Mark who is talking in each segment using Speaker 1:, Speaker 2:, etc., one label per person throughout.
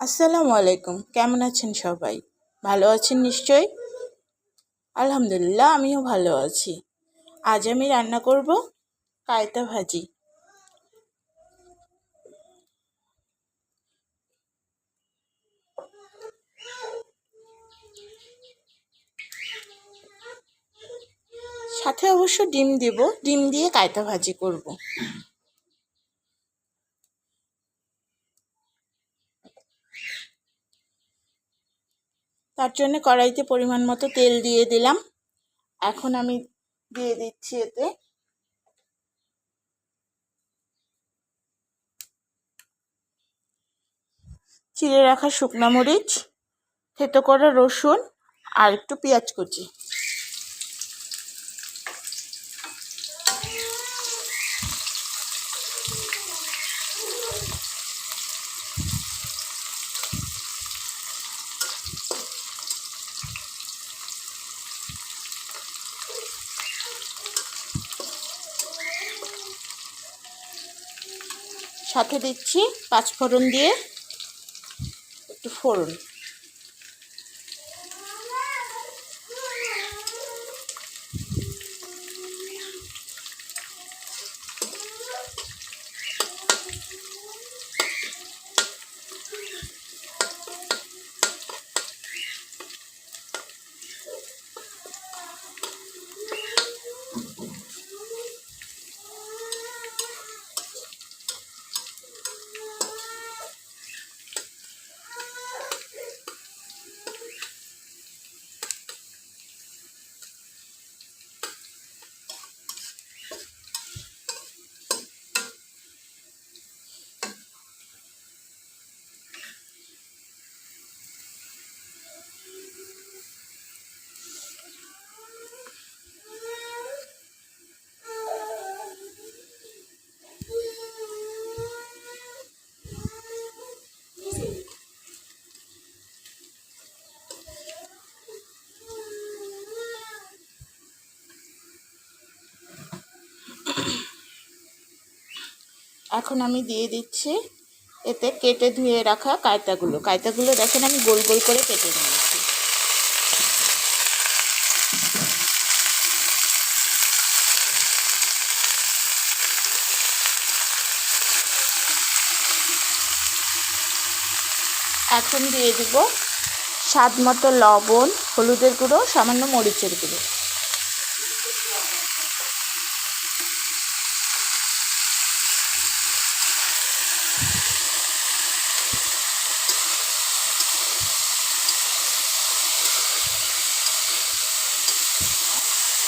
Speaker 1: আসসালামু আলাইকুম। কেমন আছেন সবাই? ভালো আছেন নিশ্চয়ই? আলহামদুলিল্লাহ, আমিও ভালো আছি। আজ আমি রান্না করব কায়তা ভাজি। সাথে অবশ্য ডিম দেব। ডিম দিয়ে কায়তা ভাজি করব। তার জন্য কড়াইতে পরিমাণ মতো তেল দিয়ে দিলাম। এখন আমি দিয়ে দিচ্ছি এতে চিড়ে রাখা শুকনো মরিচ, থেতো করা রসুন আর একটু পেঁয়াজ কুচি। সাথে দিচ্ছি পাঁচ ফোড়ন দিয়ে একটু ফোড়ন। এখন আমি দিয়ে দিচ্ছি এতে কেটে ধুয়ে রাখা কায়তাগুলো। কায়তাগুলো দেখেন আমি গোল গোল করে কেটে নিয়েছি। এখন দিয়ে দিব স্বাদ মতো লবণ, হলুদের গুঁড়ো, সামান্য মরিচের গুঁড়ো।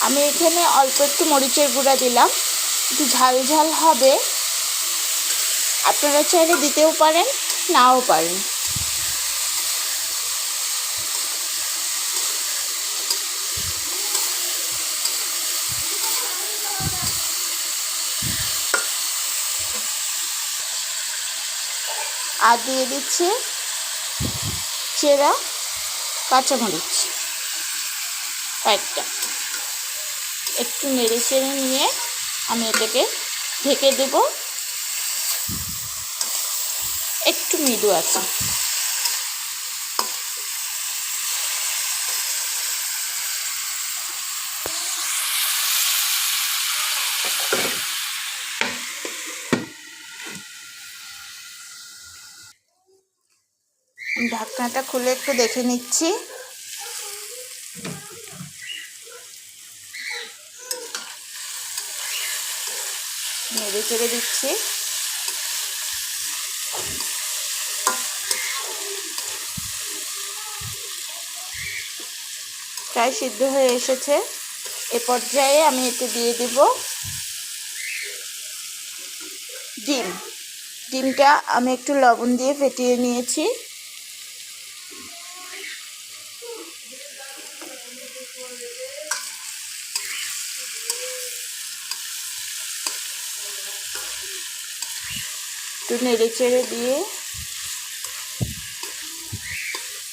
Speaker 1: আমি এখানে অল্প একটু মরিচের গুঁড়া দিলাম। একটু ঝাল ঝাল হবে। আপনারা চাইলে দিতেও পারেন, নাও পারেন। আর দিয়ে দিচ্ছে চেরা কাঁচামরিচ। কয়েকটা। একটু নেড়ে চেড়ে নিয়ে আমি এটাকে ঢেকে দেব। একটু মৃদু আছে। ঢাকনাটা খুলে একটু দেখে নিচ্ছি। নেড়ে দিচ্ছি। প্রায় সিদ্ধ হয়ে এসেছে। এ পর্যায়ে আমি এতে দিয়ে দেব ডিম। ডিমটা আমি একটু লবণ দিয়ে ফেটিয়ে নিয়েছি। একটু নেড়ে চেড়ে দিয়ে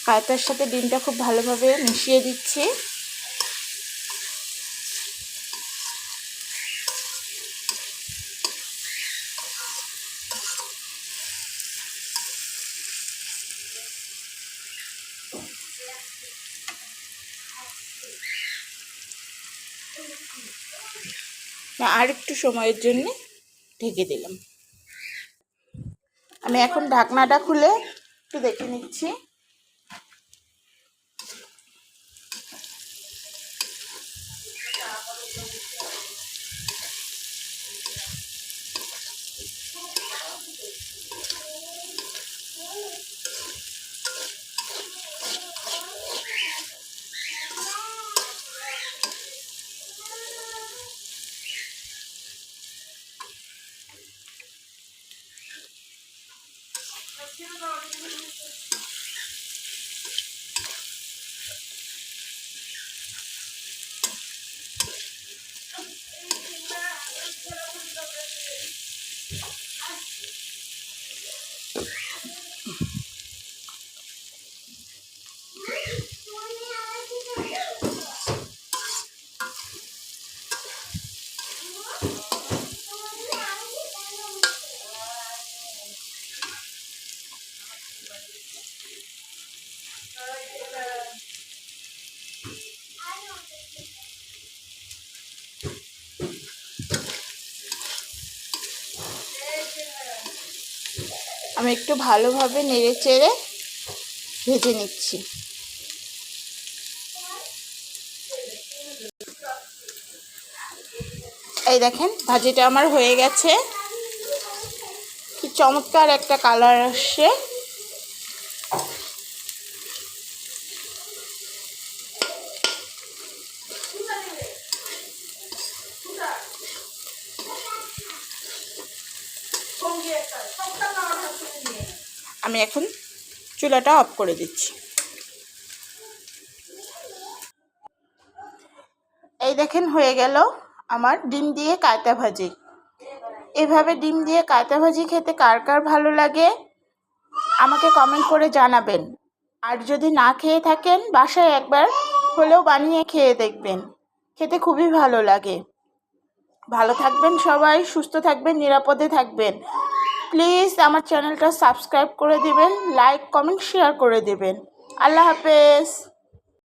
Speaker 1: কায়তার সাথে ডিমটা খুব ভালোভাবে মিশিয়ে দিচ্ছি। আর একটু সময়ের জন্য ঢেকে দিলাম। আমি এখন ঢাকনাটা খুলে একটু দেখে নিচ্ছি। Şimdi daha আমি একটু ভালোভাবে নেড়ে চেড়ে ভেজে নিচ্ছি। এই দেখেন, ভাজিটা আমার হয়ে গেছে। কি চমৎকার একটা কালার আসছে। আমি এখন চুলাটা অফ করে দিচ্ছি। এই দেখেন হয়ে গেল আমার ডিম দিয়ে কায়তা ভাজি। এভাবে ডিম দিয়ে কায়তা ভাজি খেতে কার কার ভালো লাগে? আমাকে কমেন্ট করে জানাবেন। আর যদি না খেয়ে থাকেন, বাসায় একবার হলেও বানিয়ে খেয়ে দেখবেন। খেতে খুবই ভালো লাগে। ভালো থাকবেন সবাই, সুস্থ থাকবেন, নিরাপদে থাকবেন। প্লিজ আমার চ্যানেলটা সাবস্ক্রাইব করে দিবেন লাইক কমেন্ট শেয়ার করে দেবেন। আল্লাহ হাফেজ।